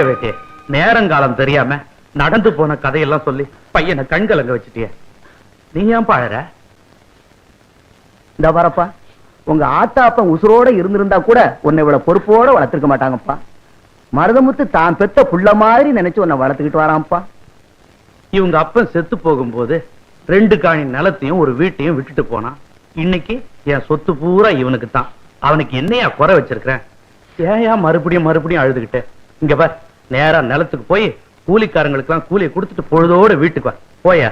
சாய வேட்டே நேரங்காலம் தெரியாம நடந்து போன கதையெல்லாம் சொல்லி பையனை கண்கலங்க வச்சுட்டிய. நீ ஏன் பாழற இந்த வரப்பா உங்க ஆத்தா அப்பா உசுரோட இருந்திருந்தா கூட உன்னை இவ்வளவு பொறுப்போட வளர்த்திருக்க மாட்டாங்கப்பா. மருதமுத்து தான் பெத்த புள்ள மாதிரி நினைச்சு உன்னை வளர்த்துக்கிட்டு வரான்ப்பா. இவங்க அப்பன் செத்து போகும்போது ரெண்டு காணி நிலத்தையும் ஒரு வீட்டையும் விட்டுட்டு போனான். இன்னைக்கு என் சொத்து பூரா இவனுக்கு தான் அவனுக்கு என்னையா குறை வச்சிருக்கிறேன்? ஏயா மறுபடியும் மறுபடியும் அழுதுகிட்டே? இங்க பார். நேரா நிலத்துக்கு போய் கூலிக்காரங்களுக்கெல்லாம் கூலியை கொடுத்துட்டு பொழுதோட வீட்டுக்கு வா. போயா?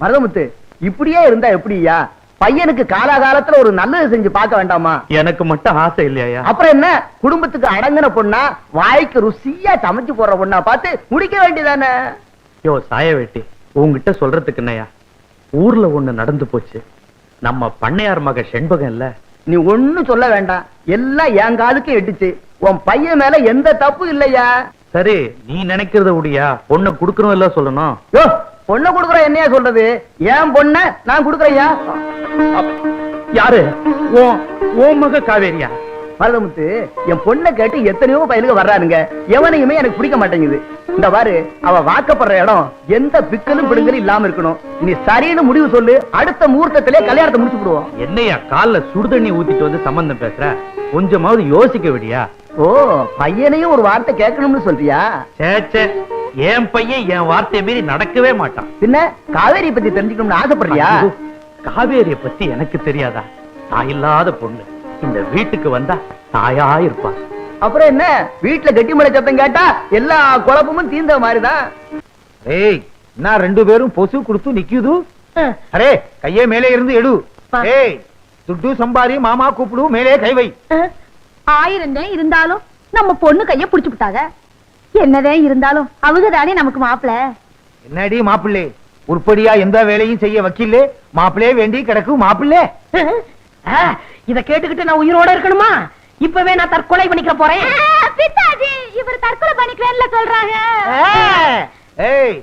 மருதமுத்து இப்படியே இருந்தா எப்படியா பையனுக்கு காலாகாலத்துல ஒரு நல்லது செஞ்சு பார்க்க வேண்டாமா? எனக்கு மட்டும் ஆசை இல்லையா அப்புறம் என்ன? குடும்பத்துக்கு அடங்கின பொண்ணா வாய்க்கு ருசியா சமைச்சு போடுற பொண்ணா பார்த்து முடிக்க வேண்டியதானே? யோ சாய வேட்டி உன்கிட்ட சொல்றதுக்கு என்னையா ஊர்ல ஒண்ணு நடந்து போச்சு. நம்ம பண்ணையார் மக செண்பகம் இல்ல? நீ ஒண்ணும் சொல்ல வேண்டாம். எல்லாம் என் காதுக்கு எட்டுச்சு. உன் பையன் மேல எந்த தப்பு இல்லையா? சரி நீ நினைக்கிறத உடியா? பொண்ணை குடுக்கணும் இல்ல சொல்லணும்? யோ பொண்ணை கொடுக்குற என்னையா சொல்றது? என் பொண்ண நான் கொடுக்குறையா யாரு? உன் மக காவேரியா? மருதமுத்து என் பொண்ணை கேட்டு எத்தனையோ பயிலுக்கு வர்றானுங்க. எவனையுமே எனக்கு பிடிக்க மாட்டேங்குது. இந்த பாரு அவ வாக்கப்படுற இடம் எந்த பிக்கலும் பிடுங்கலும் இல்லாம இருக்கணும். நீ சரின்னு முடிவு சொல்லு அடுத்த முகூர்த்தத்திலே கல்யாணத்தை முடிச்சு விடுவோம் என்னையா கால்ல சுடுதண்ணி ஊத்திட்டு வந்து சம்பந்தம் பேசுற? கொஞ்சமாவது யோசிக்க விடியா? ஓ பையனையும் ஒரு வார்த்தை கேட்கணும்னு சொல்றியா? சேச்சே என் பையன் என் வார்த்தையை மீறி நடக்கவே மாட்டான். பின்ன காவேரி பத்தி தெரிஞ்சுக்கணும்னு ஆசைப்படுறியா? காவேரிய பத்தி எனக்கு தெரியாதா? தாயில்லாத பொண்ணு. இந்த வீட்டுக்கு வந்தா தாயா இருப்பா. அப்புறம் என்ன? வீட்டுல கெட்டிமலை சத்தம் கேட்டா எல்லா குழப்பமும் தீர்ந்த மாதிரிதான். ஏய் நான் ரெண்டு பேரும் பொசு கொடுத்து நிக்குது? அரே கையே மேலே இருந்து எடு. ஏய் துட்டு சம்பாரி மாமா கூப்பிடு மேலே கை வை. ஆயிரம் தான் இருந்தாலும் நம்ம பொண்ணு கைய புடிச்சு விட்டாங்க என்னதே இருந்தாலும் அவங்க தானே நமக்கு மாப்பிள. என்னடி மாப்பிள்ளை? உருப்படியா எந்த வேலையும் செய்ய வக்கீல்லே? மாப்பிளே வேண்டி கிடக்கு மாப்பிள்ளை. இத கேட்டுக்கிட்டு நான் உயிரோட இருக்கணுமா? இப்பவே நான் தற்கொலை பண்ணிக்க போறேன். பித்தாஜி இவர் தற்கொலை பண்ணிக்கிறேன்ல சொல்றாங்க. ஏய்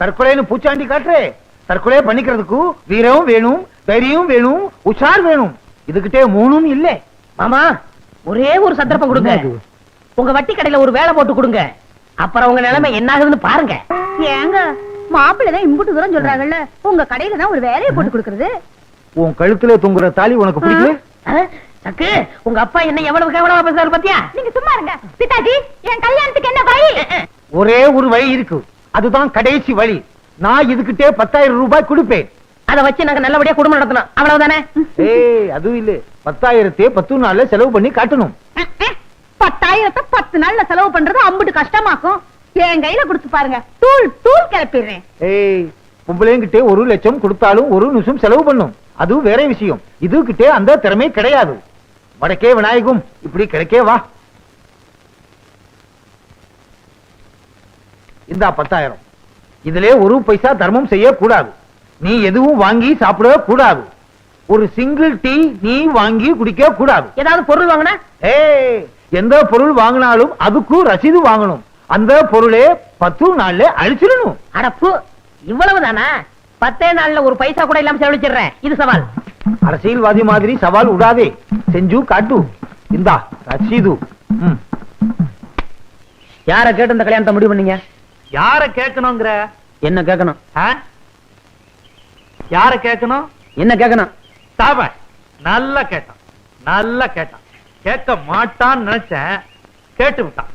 தற்கொலைன்னு பூச்சாண்டி காட்டுறே. தற்கொலை பண்ணிக்கிறதுக்கு வீரம் வேணும் தைரியம் வேணும் உஷார் வேணும். இதுகிட்டே மூணும் இல்ல. மாமா ஒரே ஒரு சந்தர்ப்பம் கொடுங்க. உங்க வட்டி கடையில ஒரு வேலை போட்டு கொடுங்க. அப்புறம் உங்க நிலைமை என்ன ஆகுதுன்னு பாருங்க. ஏங்க மாப்பிள்ளை தான் இம்புட்டு தூரம் சொல்றாங்கல்ல. உங்க கடையில தான் ஒரு வேலையை போட்டு கொடுக்கறது. உன் கழுத்துல தொங்குற தாலி உனக்கு பிடிக்கல? சக்கு உங்க அப்பா என்ன எவ்வளவு கேவலமா பேசுறாரு பாத்தியா? நீங்க சும்மா இருங்க. பித்தாஜி என் கல்யாணத்துக்கு என்ன வழி? ஒரே ஒரு வழி இருக்கு. அதுதான் கடைசி வழி. நான் இதுகிட்டே பத்தாயிரம் ரூபாய் கொடுப்பேன். அத வச்சு நாங்க நல்லபடியா குடும்பம் நடத்தணும். அவ்வளவுதானே? ஏய் அதுவும் இல்ல. பத்தாயிரத்தே பத்து நாள்ல செலவு பண்ணி காட்டணும். பத்தாயிரத்தை பத்து நாள்ல செலவு பண்றது அம்புட்டு கஷ்டமாக்கும். என் கையில கொடுத்து பாருங்க. தூள் தூள் கிளப்பிடுறேன். ஏய் பொம்பளைங்கிட்டே ஒரு லட்சம் கொடுத்தாலும் ஒரு நிமிஷம் செலவு பண்ணும். அதுவும் வேற விஷயம். இதுகிட்டே அந்த திறமை கிடையாது. வடக்கே விநாயகம் இப்படி கிடைக்கே வா. இந்தா பத்தாயிரம். இதிலே ஒரு பைசா தர்மம் செய்ய கூடாது நீ எதுவும் வாங்கி சாப்பிட கூடாது. ஒரு சிங்கிள் டீ நீ வாங்கி குடிக்க கூடாது. ஏதாவது பொருள் வாங்கினா? ஏய் எந்த பொருள் வாங்கினாலும் அதுக்கும் ரசீது வாங்கணும். அந்த பொருளே பத்து நாள்ல அழிச்சிடணும். அடப்பு இவ்வளவுதானா? பத்தே நாள்ல ஒரு பைசா கூட இல்லாம செலவழிச்சிடுறேன். இது சவால். அரசியல்வாதி மாதிரி சவால் விடாதே. செஞ்சு காட்டு. இந்தா ரசீது. யார கேட்டு இந்த கல்யாணத்தை முடிவு பண்ணீங்க? யார கேட்கணுங்கிற? என்ன கேட்கணும்? யார கேட்கணும்? என்ன கேட்கணும்? சாப நல்லா கேட்டான். நல்லா கேட்டான். கேட்க மாட்டான்னு நினைச்சேன். கேட்டு விட்டான்.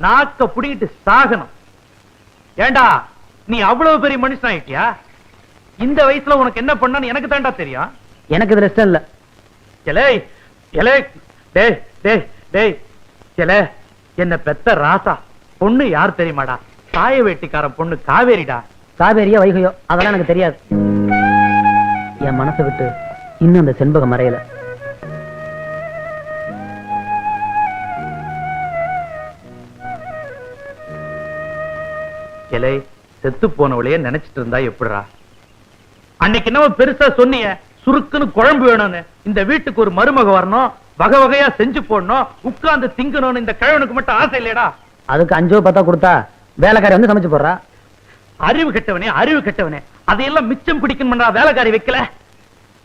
நாக்க புடிங்கிட்டு சாகணும். ஏண்டா நீ அவ்வளவு பெரிய மனுஷன் ஆயிட்டியா இந்த வயசுல உனக்கு என்ன பண்ணனு எனக்கு தாண்டா தெரியும். எனக்கு இதுல இஷ்டம் இல்ல. எலே எலே டேய் டேய் டேய். எலே என்ன பெத்த ராசா. பொண்ணு யார் தெரியுமாடா? சாய வேட்டிக்காரன் பொண்ணு காவேரிடா. காவேரியா வைகையோ? அதெல்லாம் எனக்கு தெரியாது. என் மனசை விட்டு இன்னும் அந்த செண்பகம் மறையல. எலை செத்து போனவளையே நினைச்சிட்டு இருந்தா எப்படிடா? அன்னைக்கு என்னவோ பெருசா சொன்னீங்க சுருக்குன்னு குழம்பு வேணும்னு. இந்த வீட்டுக்கு ஒரு மருமக வரணும் வகை வகையா செஞ்சு போடணும் உட்கார்ந்து திங்கணும்னு இந்த கிழவனுக்கு மட்டும் ஆசை இல்லையடா? அதுக்கு அஞ்சோ பத்தா கொடுத்தா வேலைக்காரி வந்து சமைச்சு போடுறா. அறிவு கெட்டவனே அறிவு கெட்டவனே. அதையெல்லாம் மிச்சம் பிடிக்கணும்டா வேலைக்காரி வைக்கல?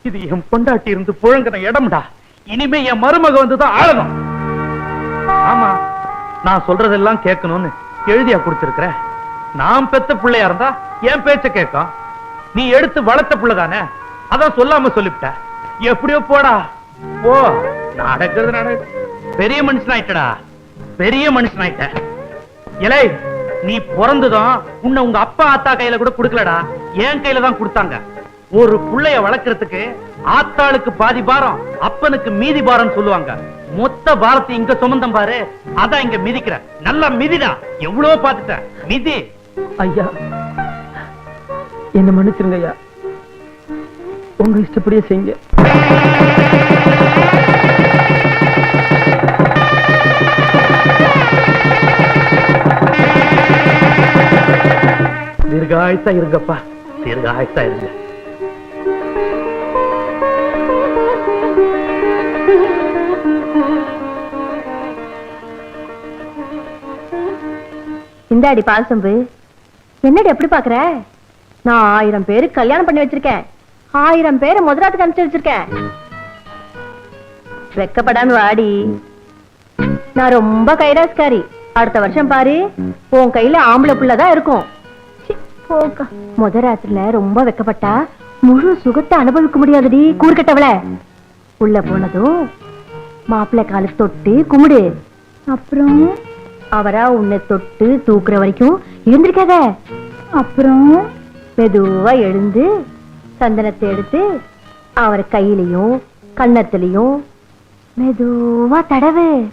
இது என் பொண்டாட்டி இருந்து புழங்கின இடம்டா. இனிமே என் மருமக வந்துதான் ஆளணும் ஆமா நான் சொல்றதெல்லாம் கேட்கணும்னு எழுதியா கொடுத்திருக்கிற? நான் பெத்த பிள்ளையா இருந்தா என் பேச்ச கேட்கும். நீ எடுத்து வளர்த்த பிள்ளைதானே அதான் சொல்லாம சொல்லிவிட்ட. எப்படியோ போடா. ஓ நடக்கிறது நடக்கு பெரிய மனுஷன் ஆயிட்டடா பெரிய மனுஷன் ஆயிட்ட இலை நீ பிறந்ததும் உன்னை உங்க அப்பா ஆத்தா கையில கூட கொடுக்கலடா. என் கையில தான் கொடுத்தாங்க. ஒரு புள்ளைய வளர்க்கறதுக்கு ஆத்தாளுக்கு பாதி பாரம் அப்பனுக்கு மீதி பாரம் சொல்லுவாங்க. மொத்த பாரத்தை இங்க சுமந்தம் பாரு அதான் இங்க மிதிக்கிற. நல்லா மிதிதான் எவ்வளவு பாத்துட்ட மிதி. ஐயா என்ன மன்னிச்சிருங்க ஐயா. உங்க இஷ்டப்படியே செய்யுங்க. தீர்காயத்தா இருங்கப்பா. தீர்காயத்தா இருங்க. இந்தாடி பால் சம்பு என்னடி எப்படி பாக்குற? நான் ஆயிரம் பேரு கல்யாணம் பண்ணி வச்சிருக்கேன். ஆயிரம் பேரை முதலாத்துக்கு அனுப்பிச்சு வச்சிருக்கேன். வெக்கப்படாம வாடி. நான் ரொம்ப கைராஸ்காரி அடுத்த வருஷம் பாரு உன் கையில ஆம்பளை புள்ளதான் இருக்கும். முத ராத்திரில ரொம்ப வெக்கப்பட்டா. முழு சுகத்தை அனுபவிக்க முடியாதடி கூறுகட்டவள உள்ள போனதும் மாப்பிள்ளை காலு தொட்டு கும்பிடு. அப்புறம்? அவரா உன்னை தொட்டு தூக்குற வரைக்கும் எழுந்திருக்காத. அப்புறம்? மெதுவா எழுந்து சந்தனத்தை எடுத்து அவர் கையிலையும் கன்னத்திலையும் மெதுவா தடவு.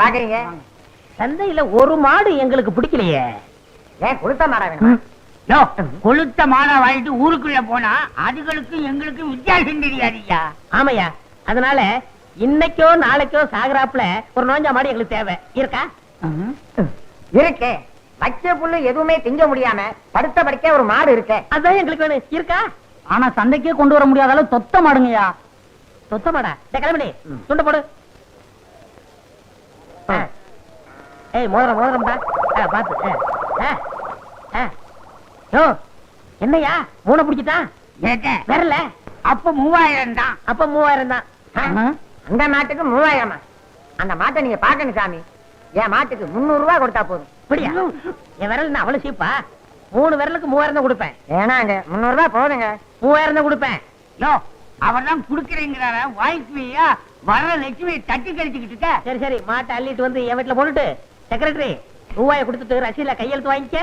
பாக்குறீங்க சந்தையில ஒரு மாடு எங்களுக்கு பிடிக்கலையே. ஏன் கொடுத்த மாடா வேணுமா? கொளுத்த மாலை வாங்கிட்டு ஊருக்குள்ள போனா அதுகளுக்கும் எங்களுக்கும் வித்தியாசம் தெரியாதுயா ஆமையா? அதனால இன்னைக்கோ நாளைக்கோ சாகுறாப்புல ஒரு நோஞ்சா மாடு எங்களுக்கு தேவை. இருக்கா? இருக்கே. பச்சை புல்லு எதுவுமே திங்க முடியாம படுத்த படுக்க ஒரு மாடு இருக்கே. அதான் எங்களுக்கு வேணும். இருக்கா? ஆனா சந்தைக்கே கொண்டு வர முடியாத அளவு தொத்த மாடுங்கய்யா. சொத்த மாடா? கிளம்பி துண்ட போடு. ஏய் மோதிரம் மோதிரம்டா ஆ, பாத்து ஆ. யோ, என்னய்யா? மூணை பிடிச்சிட்டான்? வரல? அப்ப மூவாயிரம் தான். அப்ப மூவாயிரம் தான். அந்த மாட்டுக்கு மூவாயிரமா? அந்த மாட்டை நீங்க பாக்கணும் சாமி. என் மாட்டுக்கு முன்னூறு ரூபாய் கொடுத்தா போதும். இப்படியா என் விரல் என்ன அவ்வளவு சீப்பா? மூணு விரலுக்கு மூவாயிரம் தான் கொடுப்பேன். ஏனாங்க முன்னூறு ரூபாய் போதுங்க. மூவாயிரம் தான் கொடுப்பேன். யோ அவர் தான் குடுக்கறீங்கிறார? வாய்க்குவியா வர லட்சுமி தட்டி கழிச்சுக்கிட்டு இருக்க? சரி சரி மாட்டை அள்ளிட்டு வந்து என் வீட்டுல போட்டுட்டு செக்ரட்டரி ரூபாயை கொடுத்துட்டு ரசீல கையெழுத்து வாங்கிக்க.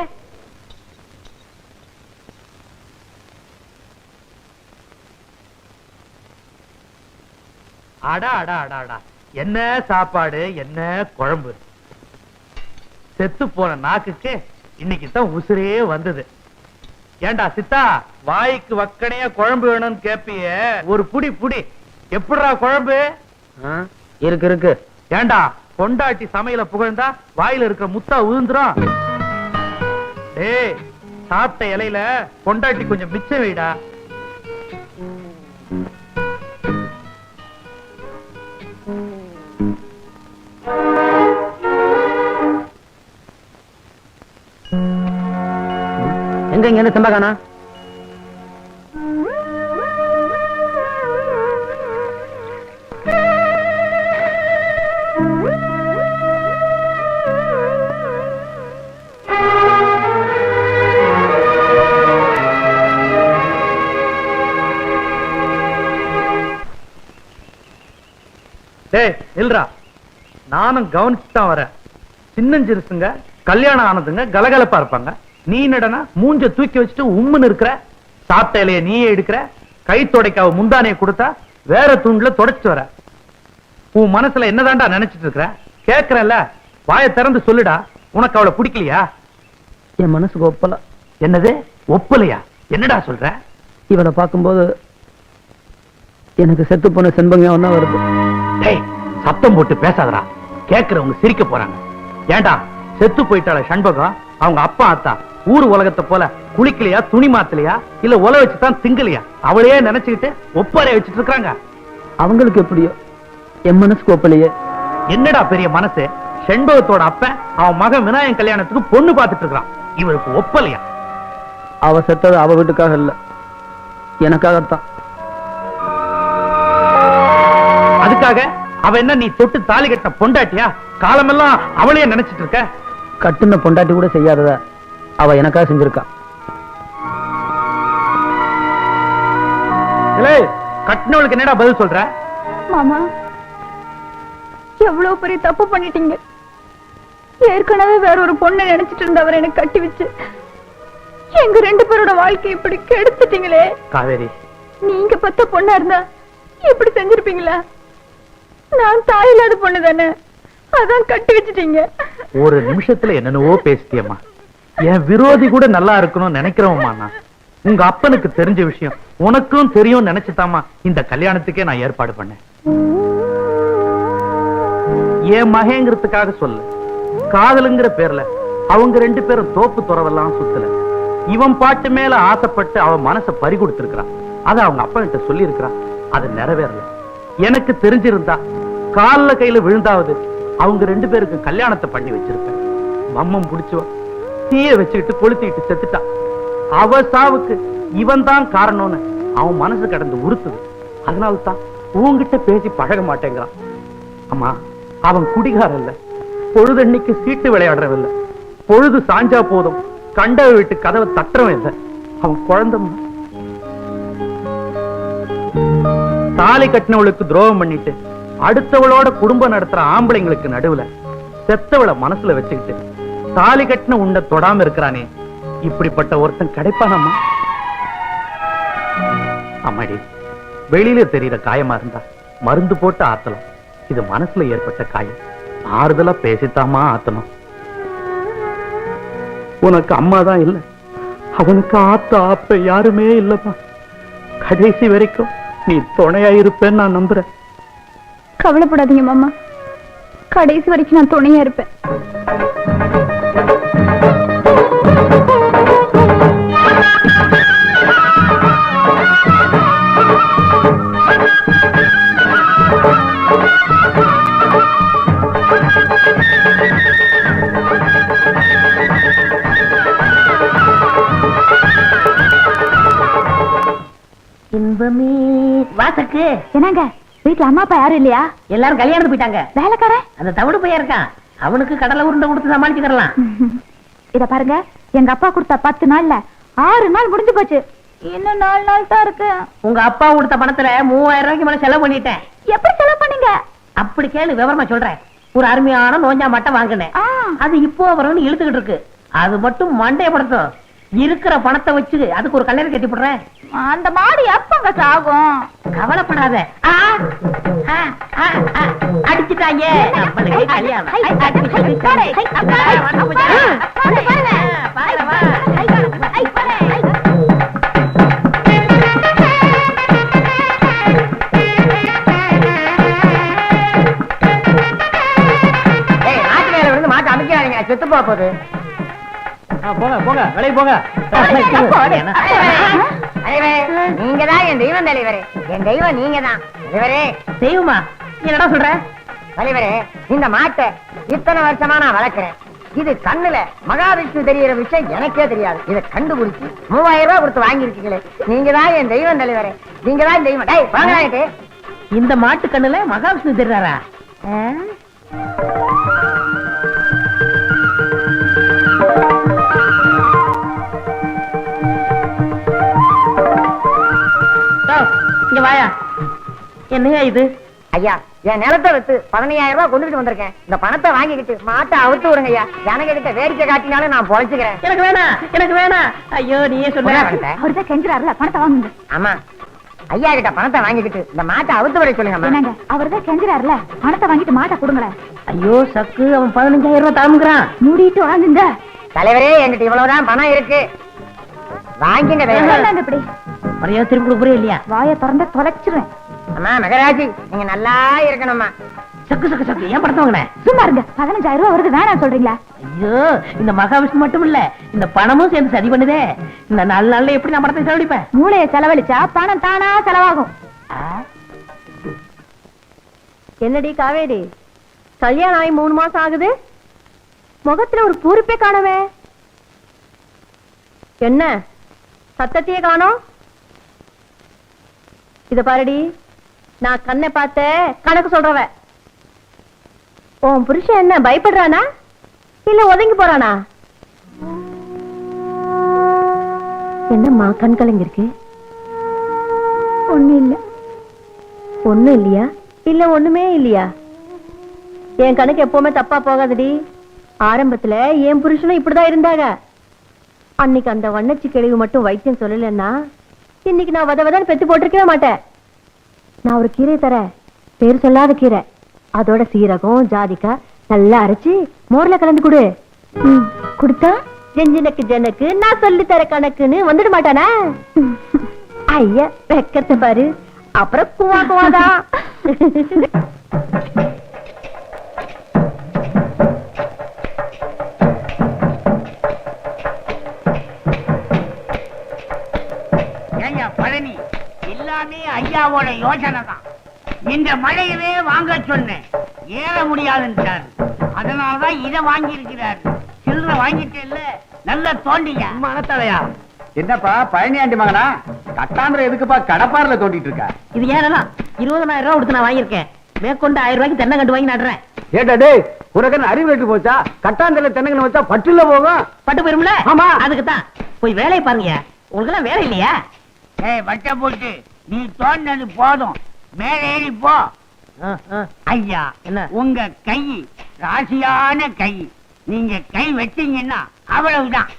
அடா அடா அடா அடா. என்ன சாப்பாடு என்ன குழம்பு? செத்து போன நாக்குக்கு இன்னைக்கு தான் உசுரே வந்தது. ஏண்டா சித்தா வாய்க்கு வக்கனையா குழம்பு வேணும்னு கேப்பிய? ஒரு புடி புடி. எப்படிடா குழம்பு? இருக்கு இருக்கு. ஏண்டா பொண்டாட்டி சமையல புகழ்ந்தா வாயில இருக்கிற முத்தா உழுந்துரும் டேய் சாப்பிட்ட இலையில பொண்டாட்டி கொஞ்சம் மிச்சம் வைடா. எங்க இங்க இருந்து செம்பகானா டேய் இல்லரா நானும் கவனிச்சு தான் வரேன். சின்னஞ்சிறுசுங்க கல்யாணம் ஆனதுங்க கலகலப்பா இருப்பாங்க. நீ என்னடனா மூஞ்ச தூக்கி வச்சுட்டு உம்முன்னு இருக்கிற சாப்பிட்ட இலைய நீயே எடுக்கிற கை துடைக்காவ முந்தானைய கொடுத்தா வேற தூண்ல தொடச்சிட்டு வர. உன் மனசுல என்னதான்டா நினைச்சிட்டு இருக்கிற? கேக்குறல்ல வாயை திறந்து சொல்லுடா. உனக்கு அவளை பிடிக்கலையா? என் மனசுக்கு ஒப்பல. என்னது? ஒப்பலையா? என்னடா சொல்ற? இவனை பார்க்கும்போது எனக்கு செத்து போன செண்பகம் தான் வருது. சத்தம் போட்டு பேசாதடா. கேக்குறவங்க சிரிக்க போறாங்க. ஏன்டா செத்து போயிட்டாள சண்பகம் அவங்க அப்பா அத்தா ஊர் உலகத்தை போல குளிக்கலையா துணி மாத்தலையா இல்ல உல வச்சுதான் திங்கலையா? அவளையே நினைச்சுக்கிட்டு ஒப்பாரைய வச்சுட்டு இருக்காங்க. அவங்களுக்கு எப்படியோ? என் மனசுக்கு ஒப்பலையே. என்னடா பெரிய மனசு? செண்பகத்தோட அப்பன் அவன் மகன் விநாயகன் கல்யாணத்துக்கு பொண்ணு பார்த்துட்டு இருக்கான் இவருக்கு ஒப்பலையா? அவ செத்தது அவ வீட்டுக்காக இல்ல. எனக்காகத்தான். அதுக்காக அவ என்ன நீ தொட்டு தாலி கட்ட பொண்டாட்டியா? காலமெல்லாம் அவளையே நினைச்சிட்டு இருக்க. கட்டுன பொண்டாட்டி கூட செய்யாதத அவ எனக்காக செஞ்சிருக்கா. கட்டினவளுக்கு என்னடா பதில் சொல்ற? மாமா எவ்வளவு பெரிய தப்பு பண்ணிட்டீங்க. ஏற்கனவே வேற ஒரு பொண்ணை நினைச்சிட்டு இருந்தவர் எனக்கு கட்டி வச்சு எங்க ரெண்டு பேரோட வாழ்க்கை இப்படி கெடுத்துட்டீங்களே. காவேரி. நீங்க பத்த பொண்ணா இருந்தா இப்படி செஞ்சிருப்பீங்களா? நான் தாய் இல்லாத பொண்ணு தானே? அதான் கட்டி வச்சிட்டீங்க. ஒரு நிமிஷத்துல என்னென்னவோ பேசிட்டியம்மா. என் விரோதி கூட நல்லா இருக்கணும்னு நினைக்கிறவம்மா நான் உங்க அப்பனுக்கு தெரிஞ்ச விஷயம் உனக்கும் தெரியும் நினைச்சுதாமா இந்த கல்யாணத்துக்கே நான் ஏற்பாடு பண்ணேன். என் மகேங்கிறதுக்காக சொல்லு காதலுங்கிற பேர்ல அவங்க ரெண்டு பேரும் தோப்பு துறவெல்லாம் சுத்தல. இவன் பாட்டு மேல ஆசைப்பட்டு அவன் மனசை பறி கொடுத்திருக்கிறான். அதை அவங்க அப்பா கிட்ட சொல்லி அது நிறைவேறல. எனக்கு தெரிஞ்சிருந்தா கால்ல கையில விழுந்தாவது அவங்க ரெண்டு பேருக்கு கல்யாணத்தை பண்ணி வச்சிருப்பேன். மம்மம் புடிச்சுவ. தீய வச்சுக்கிட்டு கொளுத்திட்டு செத்துட்டான் அவ சாவுக்கு இவன் தான் காரணம்னு அவன் மனசு கடந்து உறுத்துது. அதனால தான் உன்கிட்ட பேசி பழக மாட்டேங்கிறான். அம்மா அவன் குடிகாரன் இல்ல. பொழுதன்னைக்கு சீட்டு விளையாடுறவன் இல்ல. பொழுது சாஞ்சா போதும். கண்ட வீட்டு கதவை தட்டுறவன் இல்ல. அவன் குழந்தை தாலி கட்டினவளுக்கு துரோகம் பண்ணிட்டு அடுத்தவளோட குடும்பம் நடத்துற ஆம்பளைங்களுக்கு நடுவுல செத்தவள மனசுல வச்சுக்கிட்டு தாலி கட்டின உன்னை தொடாம இருக்கிறானே. இப்படிப்பட்ட ஒருத்தன் கிடைப்பானம்மா? அம்மாடி வெளியில தெரியற காயமா இருந்தா மருந்து போட்டு ஆத்தலாம் இது மனசுல ஏற்பட்ட காயம். ஆறுதலா பேசித்தாமா ஆத்தணும். உனக்கு அம்மா தான் இல்ல. அவனுக்கு ஆத்த ஆப்ப யாருமே இல்லப்பா கடைசி வரைக்கும் நீ துணையா இருப்பேன்னு நான் நம்புறேன். கவலைப்படாதீங்க மாமா. கடைசி வரைக்கும் நான் துணையா இருப்பேன். இன்பமே. வாசக்கு. என்னங்க? வீட்டுல அம்மா அப்பா யாரும் இல்லையா? எல்லாரும் கல்யாணத்துக்கு போயிட்டாங்க. வேலைக்காரன்? அந்த தவிடு பையன் இருக்கான். அவனுக்கு கடலை உருண்டை கொடுத்து சமாளிச்சுக்கிறலாம் இத பாருங்க எங்க அப்பா கொடுத்த பத்து நாள்ல ஆறு நாள் முடிஞ்சு போச்சு. இன்னும் நாலு நாள் தான் இருக்கு. உங்க அப்பா கொடுத்த பணத்துல மூவாயிரம் ரூபாய்க்கு மேல செலவு பண்ணிட்டேன். எப்படி செலவு பண்ணீங்க? அப்படி கேளு விவரமா சொல்றேன். ஒரு அருமையான நோஞ்சா மட்டம் வாங்கினேன். அது இப்போ வரணும்னு இழுத்துக்கிட்டு இருக்கு. அது மட்டும் மண்டையப்படுத்தும் இருக்கிற பணத்தை வச்சு அதுக்கு ஒரு கல்யாணம் கட்டி போடுறேன். அந்த மாடு எப்பங்க சாகும்? கவலைப்படாத. ஆ, ஆ, ஆ, ஆ, அடிச்சுட்டாங்க. நம்மளுக்கு கல்யாணம் செத்து போக போகுது. போங்க போங்க. வெளியே போங்க. தலைவரே நீங்க தான் என் தெய்வம் தலைவரே. என் தெய்வம் நீங்க தான் தலைவரே தெய்வமா? என்னடா சொல்ற? தலைவரே இந்த மாட்டை இத்தனை வருஷமா நான் வளர்க்கிறேன். இது கண்ணுல மகாவிஷ்ணு தெரியற விஷயம் எனக்கே தெரியாது. இதை கண்டுபிடிச்சு மூவாயிரம் ரூபாய் கொடுத்து வாங்கியிருக்கீங்களே. நீங்க தான் என் தெய்வம் தலைவரே. நீங்க தான் தெய்வம். டேய் வாங்கலான்ட்டு இந்த மாட்டு கண்ணுல மகாவிஷ்ணு தெரிறாரா? இங்க வாயா. என்னையா இது? ஐயா என் நிலத்தை வித்து பதினையாயிரம் ரூபாய் கொண்டுட்டு வந்திருக்கேன். இந்த பணத்தை வாங்கிக்கிட்டு மாட்டை அவுத்து விடுங்க ஐயா. ஜனங்க கிட்ட வேடிக்கை காட்டினாலும் நான் பொழைச்சுக்கிறேன். எனக்கு வேணாம் எனக்கு வேணாம் ஐயோ நீயே சொல்ல. அவர்தான் கெஞ்சுறாருல பணத்தை வாங்குங்க. ஆமா ஐயா கிட்ட பணத்தை வாங்கிக்கிட்டு இந்த மாட்டை அவுத்து விட சொல்லுங்க அவர்தான் கெஞ்சுறாருல பணத்தை வாங்கிட்டு மாட்டை கொடுங்களேன். ஐயோ சக்கு அவன் பதினஞ்சாயிரம் ரூபாய் தாமுங்கிறான் மூடிட்டு வாங்குங்க. தலைவரே என்கிட்ட இவ்வளவுதான் பணம் இருக்கு. வாங்கிங்க இப்படி? மரியாதை திரும்பி கொடுக்குறே இல்லையா? வாயை திறந்த தொலைச்சிருவேன். அம்மா மகராஜி நீங்க நல்லா இருக்கணும்மா. சக்கு சக்கு சக்கு. ஏன் படத்தை வாங்கினேன் சும்மா இருங்க. பதினஞ்சாயிரம் ரூபாய் வருது வேணாம் சொல்றீங்களா? ஐயோ இந்த மகாவிஷ்ணு மட்டும் இல்ல இந்த பணமும் சேர்ந்து சதி பண்ணுதே. இந்த நாலு நாள்ல எப்படி நான் படத்தை செலவழிப்பேன்? மூளையை செலவழிச்சா பணம் தானா செலவாகும். என்னடி காவேரி? கல்யாணம் ஆகி மூணு மாசம் ஆகுது? முகத்துல ஒரு பூரிப்பே காணவே என்ன? சத்தத்தையே காணோம்? இத பாருடி. நான் கண்ணை பார்த்த கணக்கு சொல்றவ. உன் புருஷன் என்ன பயப்படுறானா? இல்ல ஒதுங்கி போறானா? என்னம்மா கண் கலங்கிருக்கு ஒண்ணு இல்ல. ஒண்ணும் இல்லையா? இல்ல ஒண்ணுமே இல்லையா? என் கணக்கு எப்பவுமே தப்பா போகாதடி. ஆரம்பத்துல என் புருஷனும் இப்படிதான் இருந்தாங்க. அன்னைக்கு அந்த வண்ணச்சி கிழவு மட்டும் வைத்தியம் சொல்லலைன்னா இன்னைக்கு நான் வத வதன்னு பெத்து போட்டிருக்கவே மாட்டேன். நான் ஒரு கீரை தரேன். பேர் சொல்லாத கீரை. அதோட சீரகம் ஜாதிக்காய் நல்லா அரைச்சு மோர்ல கலந்து கொடு. கொடுத்தா? ஜெஞ்சனுக்கு ஜனக்கு நான் சொல்லி தர கணக்குன்னு வந்துட மாட்டானா? ஐயா வெக்கத்தை பாரு. அப்புறம் குவா குவாதான் ஐயாவோட யோசனை தான் இந்த மழையவே வாங்க சொன்னேன். ஏற முடியாதுன்றார் அதனாலதான் இதை வாங்கி இருக்கிறார் சில்லற வாங்கிட்டு இல்ல நல்ல தோண்டிங்க. மனத்தலையா என்னப்பா பழனியாண்டி மகனா? கட்டாந்திரம் எதுக்குப்பா கடப்பாறுல தோண்டிட்டு இருக்க? இது ஏன்னா இருபதனாயிரம் ரூபாய் கொடுத்து நான் வாங்கியிருக்கேன். மேற்கொண்டு ஆயிரம் ரூபாய்க்கு தென்னை கண்டு வாங்கி நடுறேன். ஏட்டா டேய் உனக்கு அறிவு கட்டு போச்சா? கட்டாந்திரம் தென்னங்கன்னு வச்சா பட்டுல போகும். பட்டு போயிரும்ல? ஆமா. அதுக்கு தான் போய் வேலையை பாருங்க உங்களுக்கு எல்லாம் வேலை இல்லையா? ஏய் வட்ட போட்டு. நீ தோண்டது போதும். மேலே ஏறி போ. ஐயா என்ன? உங்க கை ராசியான கை. நீங்க கை வச்சீங்கன்னா அவ்வளவுதான்.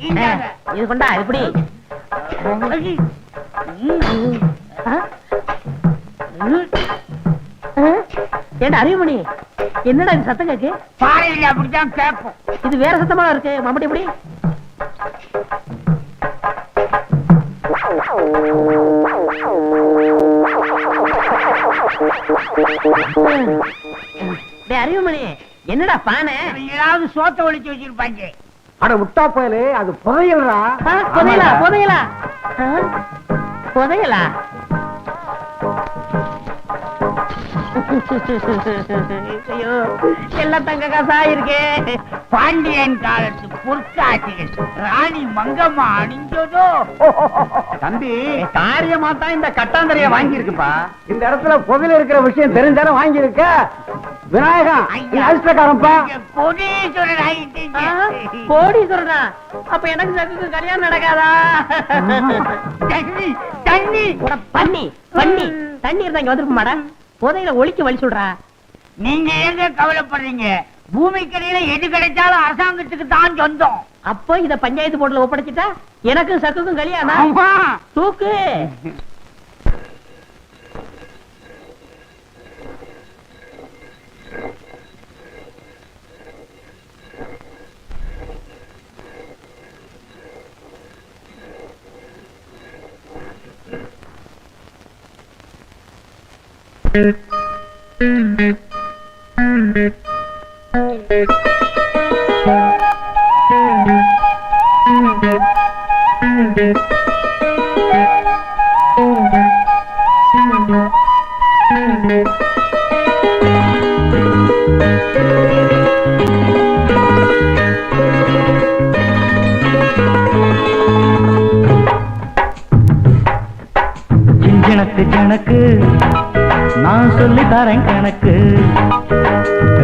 இந்தாங்க. இது கொண்டா? ஆ? ஏண்டா அறிவுமணி? என்னடா இது சத்தம் கேக்கு பாறையில அப்படித்தான் கேட்போம். இது வேற சத்தமா இருக்கு? மம்பட்டி எப்படி அறிவுமணி என்னடா பானை? ஏதாவது சோத்த ஒழிச்சு வச்சிருப்பாங்க. அட முட்டா பயலே அது புதையலா புதையலா. ஆ? புதையலா? ஐயோ எல்லாம் தங்க காசா இருக்கே. பாண்டியன் காலத்து பொற்காட்சிகள் ராணி மங்கம்மா அணிஞ்சதோ? தம்பி காரியமா தான் இந்த கட்டாந்தரைய வாங்கி இருக்குப்பா இந்த இடத்துல புதையல் இருக்கிற விஷயம் தெரிஞ்சாலும் வாங்கி இருக்க விநாயகம் நீ அதிர்ஷ்டக்காரன்ப்பா. நீங்க கோடீஸ்வரர் ஆ, ஆகிட்டீங்க கோடி சொல்றா அப்ப எனக்கு சக்குக்கு கல்யாணம் நடக்காதா? தண்ணி தண்ணி. பண்ணி பண்ணி தண்ணி இருந்தா இங்க வந்துருப்ப புதையில ஒளிக்கு வழி சொல்றா. நீங்க எங்க கவலைப்படுறீங்க? பூமிக்கரையில எது கிடைச்சாலும் அரசாங்கத்துக்கு தான் சொந்தம். அப்போ இத பஞ்சாயத்து போர்டுல ஒப்படைச்சிட்டா? எனக்கும் சக்குக்கும் கல்யாணம். தூக்கு. ஆ ஜிஞ்சனக்கு ஜனக்கு நான் சொல்லி தரேன் கணக்கு.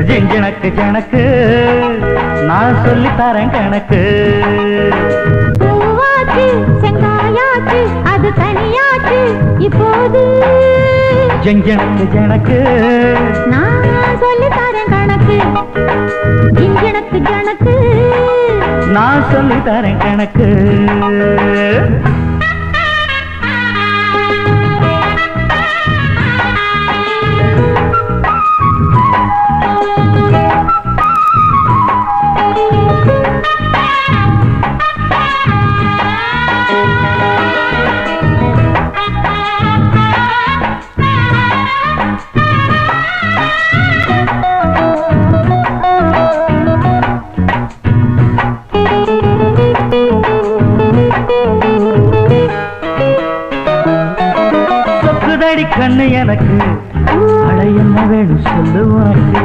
ஜிஞ்சனக்கு ஜனக்கு நான் சொல்லி தரேன் கணக்கு. செங்காயாச்சு அது தனியாச்சு இப்போது. ஜிஞ்சனக்கு ஜனக்கு நான் சொல்லி தரேன் கணக்கு. இங்கனக்கு கணக்கு. நான் சொல்லி தரேன் கணக்கு. அட என்ன வேணும் சொல்லுவாக்கு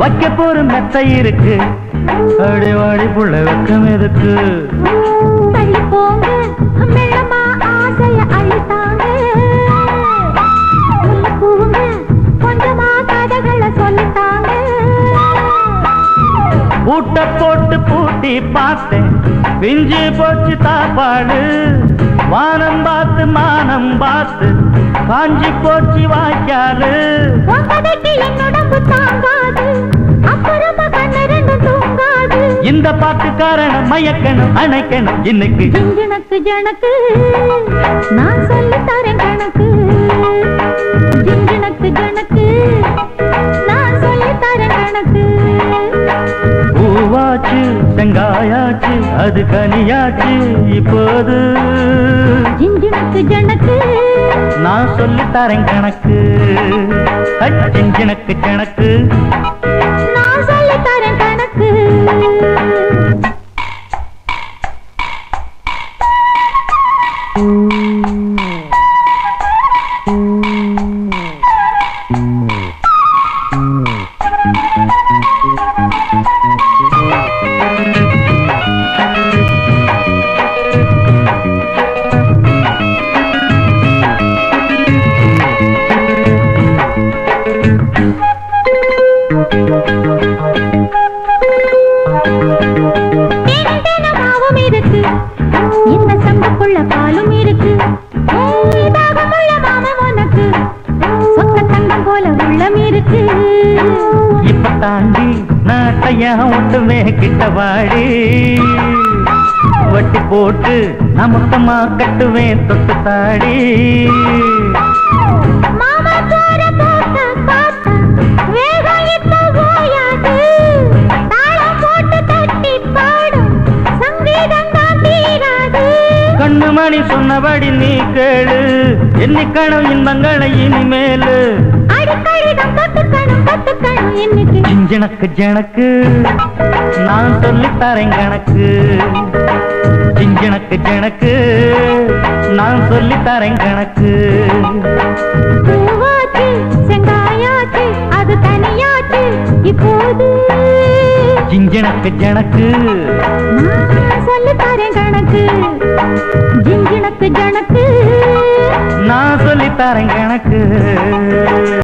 வைக்க போற மெத்தை இருக்கு. அடி வாடி புள்ள வெக்கம் எதுக்கு? பூட்ட போட்டு பூட்டி பார்த்தேன். பிஞ்சு போச்சு தாப்பாடு வானம் பார்த்து மானம் பார்த்து காஞ்சி போச்சு வாய்க்காலு. இந்த பாட்டு காரணம் மயக்கணும் அணைக்கணும் இன்னைக்கு. ஜிஞ்சனக்கு ஜனக்கு நான் சொல்லி தரேன் கணக்கு. ஜிஞ்சனக்கு ஜனக்கு நான் சொல்லி தரேன் கணக்கு. பூவாச்சு செங்காயாச்சு அது கனியாச்சு இப்போது ஜிஞ்சனக்கு ஜனக்கு. நான் சொல்லி தரேன் கணக்கு. செஞ்சனக்கு கணக்கு நான் சொல்லி தரேன் கிட்ட வாடி வட்டி போட்டு நான் மொத்தமா கட்டுவேன் தொட்டு தாடி. மாமா சோற போட்ட பார்த்தா வேகம் இப்ப ஓயாது. தாளம் போட்டு தட்டி பாடும் சங்கீதம் தான் தீராது. கண்ணு மணி சொன்னபடி நீ கேளு எண்ணிக்கணும் இன்பங்களை இனிமேலு. ஜிஞ்சனக்கு ஜனக்கு நான் சொல்லித் தரேன் கணக்கு. ஜிஞ்சனக்கு ஜனக்கு நான் சொல்லித் தரேன் கணக்கு. ஜிஞ்சனக்கு ஜனக்கு நான் சொல்லி தரேன் கணக்கு. ஜிஞ்சினக்கு ஜனக்கு நான் சொல்லித் தரேன் கணக்கு.